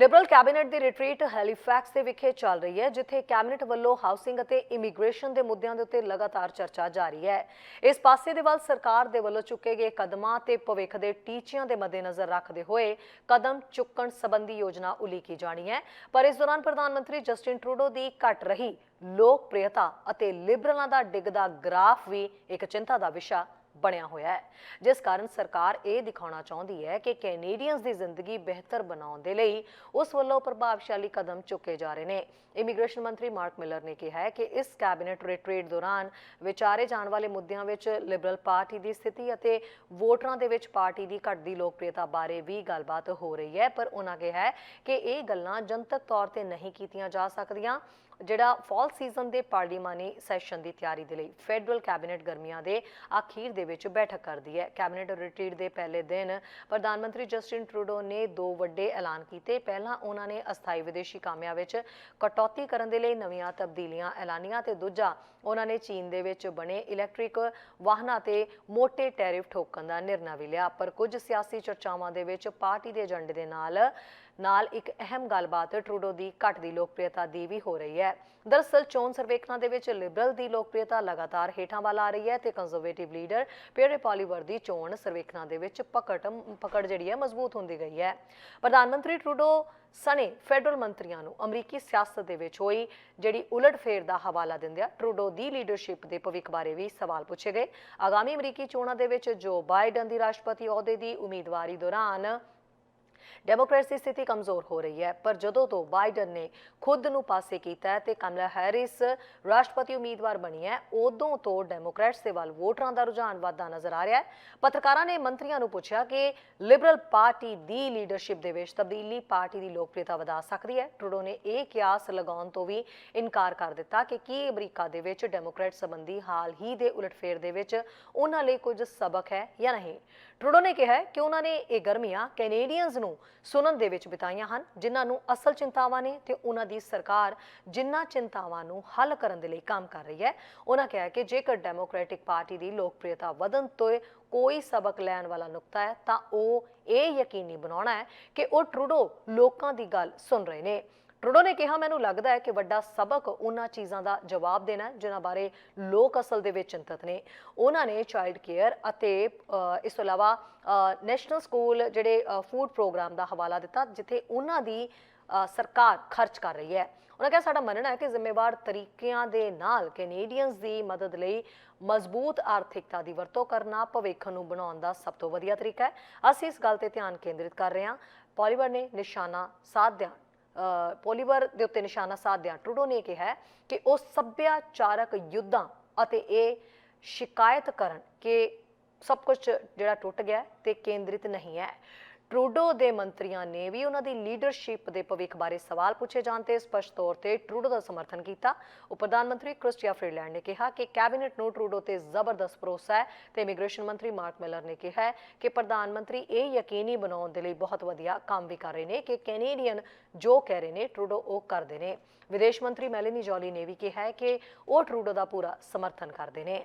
Liberal cabinet ਦੀ retreat Halifax ਦੇ ਵਿਖੇ ਚੱਲ ਰਹੀ ਹੈ, ਜਿੱਥੇ ਕੈਬਨਿਟ ਵੱਲੋਂ ਹਾਊਸਿੰਗ ਅਤੇ ਇਮੀਗ੍ਰੇਸ਼ਨ ਦੇ ਮੁੱਦਿਆਂ ਦੇ ਉੱਤੇ ਲਗਾਤਾਰ ਚਰਚਾ ਜਾਰੀ ਹੈ। ਇਸ ਪਾਸੇ ਦੇ ਵੱਲ ਸਰਕਾਰ ਦੇ ਵੱਲੋਂ ਚੁੱਕੇ ਗਏ ਕਦਮਾਂ ਤੇ ਭਵਿੱਖ ਦੇ ਟੀਚਿਆਂ ਦੇ ਮੱਦੇਨਜ਼ਰ ਰੱਖਦੇ ਹੋਏ ਕਦਮ ਚੁੱਕਣ ਸੰਬੰਧੀ ਯੋਜਨਾ ਉਲੀਕੀ ਜਾਣੀ ਹੈ। ਪਰ ਇਸ ਦੌਰਾਨ ਪ੍ਰਧਾਨ ਮੰਤਰੀ ਜਸਟਿਨ ਟਰੂਡੋ ਦੀ ਘਟ ਰਹੀ ਲੋਕਪ੍ਰਿਯਤਾ ਅਤੇ ਲਿਬਰਲਾਂ ਦਾ ਡਿੱਗਦਾ ਗ੍ਰਾਫ ਵੀ ਇੱਕ ਚਿੰਤਾ ਦਾ ਵਿਸ਼ਾ ਬਣਿਆ ਹੋਇਆ ਹੈ। ਜਿਸ ਕਾਰਨ ਸਰਕਾਰ ਇਹ ਦਿਖਾਉਣਾ ਚਾਹੁੰਦੀ ਹੈ ਕਿ ਕੈਨੇਡੀਅਨਸ ਦੀ ਜ਼ਿੰਦਗੀ ਬਿਹਤਰ ਬਣਾਉਣ ਦੇ ਲਈ ਉਸ ਵੱਲੋਂ ਪ੍ਰਭਾਵਸ਼ਾਲੀ ਕਦਮ ਚੁੱਕੇ ਜਾ ਰਹੇ ਨੇ। ਇਮੀਗ੍ਰੇਸ਼ਨ ਮੰਤਰੀ ਮਾਰਕ ਮਿਲਰ ਨੇ ਕਿਹਾ ਹੈ ਕਿ ਇਸ ਕੈਬਨਿਟ ਰਿਟਰੀਟ ਦੌਰਾਨ ਵਿਚਾਰੇ ਜਾਣ ਵਾਲੇ ਮੁੱਦਿਆਂ ਵਿੱਚ ਲਿਬਰਲ ਪਾਰਟੀ ਦੀ ਸਥਿਤੀ ਅਤੇ ਵੋਟਰਾਂ ਦੇ ਵਿੱਚ ਪਾਰਟੀ ਦੀ ਘਟਦੀ ਲੋਕਪ੍ਰਿਯਤਾ ਬਾਰੇ ਵੀ ਗੱਲਬਾਤ ਹੋ ਰਹੀ ਹੈ। ਪਰ ਉਹਨਾਂ ਕਿਹਾ ਹੈ ਕਿ ਇਹ ਗੱਲਾਂ ਜਨਤਕ ਤੌਰ ਤੇ ਨਹੀਂ ਕੀਤੀਆਂ ਜਾ ਸਕਦੀਆਂ, ਜਿਹੜਾ ਫਾਲ ਸੀਜ਼ਨ ਦੇ ਪਾਰਲੀਮਾਨੀ ਸੈਸ਼ਨ ਦੀ ਤਿਆਰੀ ਦੇ ਲਈ ਫੈਡਰਲ ਕੈਬਨਿਟ ਗਰਮੀਆਂ ਦੇ ਅਖੀਰ ਦੇ ਵਿੱਚ ਬੈਠਕ ਕਰਦੀ ਹੈ। ਕੈਬਨਿਟ ਰਿਟਰੀਟ ਦੇ ਪਹਿਲੇ ਦਿਨ ਪ੍ਰਧਾਨ ਮੰਤਰੀ ਜਸਟਿਨ ਟਰੂਡੋ ਨੇ ਦੋ ਵੱਡੇ ਐਲਾਨ ਕੀਤੇ। ਪਹਿਲਾਂ ਉਹਨਾਂ ਨੇ ਅਸਥਾਈ ਵਿਦੇਸ਼ੀ ਕਾਮਿਆਂ ਵਿੱਚ ਕਟੌਤੀ ਕਰਨ ਦੇ ਲਈ ਨਵੀਆਂ ਤਬਦੀਲੀਆਂ ਐਲਾਨੀਆਂ ਤੇ ਦੂਜਾ ਉਹਨਾਂ ਨੇ ਚੀਨ ਦੇ ਵਿੱਚ ਬਣੇ ਇਲੈਕਟ੍ਰਿਕ ਵਾਹਨਾਂ ਤੇ ਮੋٹے ਟੈਰਿਫ ਠੋਕਣ ਦਾ ਨਿਰਣਾ ਵੀ ਲਿਆ। ਪਰ ਕੁਝ ਸਿਆਸੀ ਚਰਚਾਵਾਂ ਦੇ ਵਿੱਚ ਪਾਰਟੀ ਦੇ ਏਜੰਡੇ ਦੇ ਨਾਲ ਨਾਲ ਇੱਕ ਅਹਿਮ ਗੱਲਬਾਤ ਟਰੂਡੋ ਦੀ ਘਟਦੀ ਲੋਕਪ੍ਰਿਯਤਾ ਦੀ ਵੀ ਹੋ ਰਹੀ ਹੈ। ਦਰਅਸਲ, ਚੋਣ ਸਰਵੇਖਣਾਂ ਦੇ ਵਿੱਚ ਲਿਬਰਲ ਦੀ ਲੋਕਪ੍ਰਿਯਤਾ ਲਗਾਤਾਰ ਹੇਠਾਂ ਵੱਲ ਆ ਰਹੀ ਹੈ ਤੇ ਕੰਜ਼ਰਵੇਟਿਵ ਲੀਡਰ ਪੀਅਰੇ ਪੋਲੀਵਰ ਦੀ ਚੋਣ ਸਰਵੇਖਣਾਂ ਦੇ ਵਿੱਚ ਪਕੜ ਪਕੜ ਜਿਹੜੀ ਹੈ, ਮਜ਼ਬੂਤ ਹੁੰਦੀ ਗਈ ਹੈ। ਪ੍ਰਧਾਨ ਮੰਤਰੀ ਟਰੂਡੋ ਸਣੇ ਫੈਡਰਲ ਮੰਤਰੀਆਂ ਨੂੰ ਅਮਰੀਕੀ ਸਿਆਸਤ ਦੇ ਵਿੱਚ ਹੋਈ ਜਿਹੜੀ ਉਲਟਫੇਰ ਦਾ ਹਵਾਲਾ ਦਿੰਦਿਆਂ ਟਰੂਡੋ ਦੀ ਲੀਡਰਸ਼ਿਪ ਦੇ ਭਵਿੱਖ ਬਾਰੇ ਵੀ ਸਵਾਲ ਪੁੱਛੇ ਗਏ। ਆਗਾਮੀ ਅਮਰੀਕੀ ਚੋਣਾਂ ਦੇ ਵਿੱਚ ਜੋ ਬਾਈਡਨ ਦੀ ਰਾਸ਼ਟਰਪਤੀ ਅਹੁਦੇ ਦੀ ਉਮੀਦਵਾਰੀ ਦੌਰਾਨ ਡੈਮੋਕ੍ਰੇਟਸ ਦੀ ਸਥਿਤੀ ਕਮਜ਼ੋਰ ਹੋ ਰਹੀ ਹੈ, ਪਰ ਜਦੋਂ ਤੋਂ ਬਾਈਡਨ ਨੇ ਖੁਦ ਨੂੰ ਪਾਸੇ ਕੀਤਾ ਹੈ ਤੇ ਕਮਲਾ ਹੈਰਿਸ ਰਾਸ਼ਟਰਪਤੀ ਉਮੀਦਵਾਰ ਬਣੀ ਹੈ, ਉਦੋਂ ਤੋਂ ਡੈਮੋਕ੍ਰੇਟਸ ਦੇ ਵੱਲ ਵੋਟਰਾਂ ਦਾ ਰੁਝਾਨ ਵਧਦਾ ਨਜ਼ਰ ਆ ਰਿਹਾ ਹੈ। ਪੱਤਰਕਾਰਾਂ ਨੇ ਮੰਤਰੀਆਂ ਨੂੰ ਪੁੱਛਿਆ ਕਿ ਲਿਬਰਲ ਪਾਰਟੀ ਦੀ ਲੀਡਰਸ਼ਿਪ ਦੇ ਵਿੱਚ ਤਬਦੀਲੀ ਪਾਰਟੀ ਦੀ ਲੋਕਪ੍ਰਿਯਤਾ ਵਧਾ ਸਕਦੀ ਹੈ। ਟਰੂਡੋ ਨੇ ਇਹ ਕਿਆਸ ਲਗਾਉਣ ਤੋਂ ਵੀ ਇਨਕਾਰ ਕਰ ਦਿੱਤਾ ਕਿ ਕੀ ਅਮਰੀਕਾ ਦੇ ਵਿੱਚ ਡੈਮੋਕ੍ਰੇਟ ਸੰਬੰਧੀ ਹਾਲ ਹੀ ਦੇ ਉਲਟਫੇਰ ਦੇ ਵਿੱਚ ਉਹਨਾਂ ਲਈ ਕੁਝ ਸਬਕ ਹੈ ਜਾਂ ਨਹੀਂ। ਟਰੂਡੋ ਨੇ ਕਿਹਾ ਕਿ ਉਹਨਾਂ ਨੇ ਇਹ ਗਰਮੀਆਂ ਕੈਨੇਡੀਅਨਜ਼ ਨੂੰ ਸੁਣਨ ਦੇ ਵਿੱਚ ਬਿਤਾਈਆਂ ਹਨ, ਜਿਨ੍ਹਾਂ ਨੂੰ ਅਸਲ ਚਿੰਤਾਵਾਂ ਨੇ ਤੇ ਉਹਨਾਂ ਦੀ ਸਰਕਾਰ ਜਿਨ੍ਹਾਂ ਚਿੰਤਾਵਾਂ ਨੂੰ ਹੱਲ ਕਰਨ ਦੇ ਲਈ ਕੰਮ ਕਰ ਰਹੀ ਹੈ। ਉਹਨਾਂ ਕਿਹਾ ਕਿ ਜੇਕਰ ਡੈਮੋਕ੍ਰੈਟਿਕ ਪਾਰਟੀ ਦੀ ਲੋਕਪ੍ਰਿਯਤਾ ਵਧਣ ਤੋਂ ਕੋਈ ਸਬਕ ਲੈਣ ਵਾਲਾ ਨੁਕਤਾ ਹੈ, ਤਾਂ ਉਹ ਇਹ ਯਕੀਨੀ ਬਣਾਉਣਾ ਹੈ ਕਿ ਉਹ ਟਰੂਡੋ ਲੋਕਾਂ ਦੀ ਗੱਲ ਸੁਣ ਰਹੇ ਨੇ। ਟਰੂਡੋ ਨੇ ਕਿਹਾ ਮੈਨੂੰ ਲੱਗਦਾ ਹੈ ਕਿ ਵੱਡਾ ਸਬਕ ਉਹਨਾਂ ਚੀਜ਼ਾਂ ਦਾ ਜਵਾਬ ਦੇਣਾ ਜਿਨ੍ਹਾਂ ਬਾਰੇ ਲੋਕ ਅਸਲ ਦੇ ਵਿੱਚ ਚਿੰਤਤ ਨੇ। ਉਹਨਾਂ ਨੇ ਚਾਈਲਡ ਕੇਅਰ ਅਤੇ ਇਸ ਤੋਂ ਇਲਾਵਾ ਨੈਸ਼ਨਲ ਸਕੂਲ ਜਿਹੜੇ ਫੂਡ ਪ੍ਰੋਗਰਾਮ ਦਾ ਹਵਾਲਾ ਦਿੱਤਾ ਜਿੱਥੇ ਉਹਨਾਂ ਦੀ ਸਰਕਾਰ ਖਰਚ ਕਰ ਰਹੀ ਹੈ। ਉਹਨਾਂ ਕਿਹਾ ਸਾਡਾ ਮੰਨਣਾ ਹੈ ਕਿ ਜ਼ਿੰਮੇਵਾਰ ਤਰੀਕਿਆਂ ਦੇ ਨਾਲ ਕੈਨੇਡੀਅਨਸ ਦੀ ਮਦਦ ਲਈ ਮਜ਼ਬੂਤ ਆਰਥਿਕਤਾ ਦੀ ਵਰਤੋਂ ਕਰਨਾ ਭਵਿੱਖ ਨੂੰ ਬਣਾਉਣ ਦਾ ਸਭ ਤੋਂ ਵਧੀਆ ਤਰੀਕਾ ਹੈ। ਅਸੀਂ ਇਸ ਗੱਲ ਤੇ ਧਿਆਨ ਕੇਂਦਰਿਤ ਕਰ ਰਹੇ ਹਾਂ। ਪੋਲੀਵਰ ਨੇ ਨਿਸ਼ਾਨਾ ਸਾਧਿਆ ਅ, ਪੋਲੀਵਰ ਦੇ ਉੱਤੇ ਨਿਸ਼ਾਨਾ ਸਾਧਦਿਆਂ ਟਰੂਡੋ ਨੇ ਕਿਹਾ ਕਿ ਉਹ ਸੱਭਿਆਚਾਰਕ ਯੁੱਧਾਂ ਅਤੇ ਇਹ ਸ਼ਿਕਾਇਤ ਕਰਨ ਕਿ ਸਭ ਕੁਝ ਜਿਹੜਾ ਟੁੱਟ ਗਿਆ ਤੇ ਕੇਂਦਰਿਤ ਨਹੀਂ ਹੈ। ਟਰੂਡੋ ਦੇ ਮੰਤਰੀਆਂ ਨੇ ਵੀ ਉਹਨਾਂ ਦੀ ਲੀਡਰਸ਼ਿਪ ਦੇ ਭਵਿੱਖ ਬਾਰੇ ਸਵਾਲ ਪੁੱਛੇ ਜਾਣ ਤੇ ਸਪਸ਼ਟ ਤੌਰ ਤੇ ਟਰੂਡੋ ਦਾ ਸਮਰਥਨ ਕੀਤਾ। ਉਪ ਪ੍ਰਧਾਨ ਮੰਤਰੀ ਕ੍ਰਿਸਟੀਆ ਫਰੀਲੈਂਡ ਨੇ ਕਿਹਾ ਕਿ ਕੈਬਨਿਟ ਨੂੰ ਟਰੂਡੋ ਤੇ ਜ਼ਬਰਦਸਤ ਭਰੋਸਾ ਹੈ ਤੇ ਇਮੀਗ੍ਰੇਸ਼ਨ ਮੰਤਰੀ ਮਾਰਕ ਮਿਲਰ ਨੇ ਕਿਹਾ ਕਿ ਪ੍ਰਧਾਨ ਮੰਤਰੀ ਇਹ ਯਕੀਨੀ ਬਣਾਉਣ ਦੇ ਲਈ ਬਹੁਤ ਵਧੀਆ ਕੰਮ ਵੀ ਕਰ ਰਹੇ ਨੇ ਕਿ ਕੈਨੇਡੀਅਨ ਜੋ ਕਹਿ ਰਹੇ ਨੇ ਟਰੂਡੋ ਉਹ ਕਰਦੇ ਨੇ। ਵਿਦੇਸ਼ ਮੰਤਰੀ ਮੈਲਨੀ ਜੋਲੀ ਨੇ ਵੀ ਕਿਹਾ ਹੈ ਕਿ ਉਹ ਟਰੂਡੋ ਦਾ ਪੂਰਾ ਸਮਰਥਨ ਕਰਦੇ ਨੇ।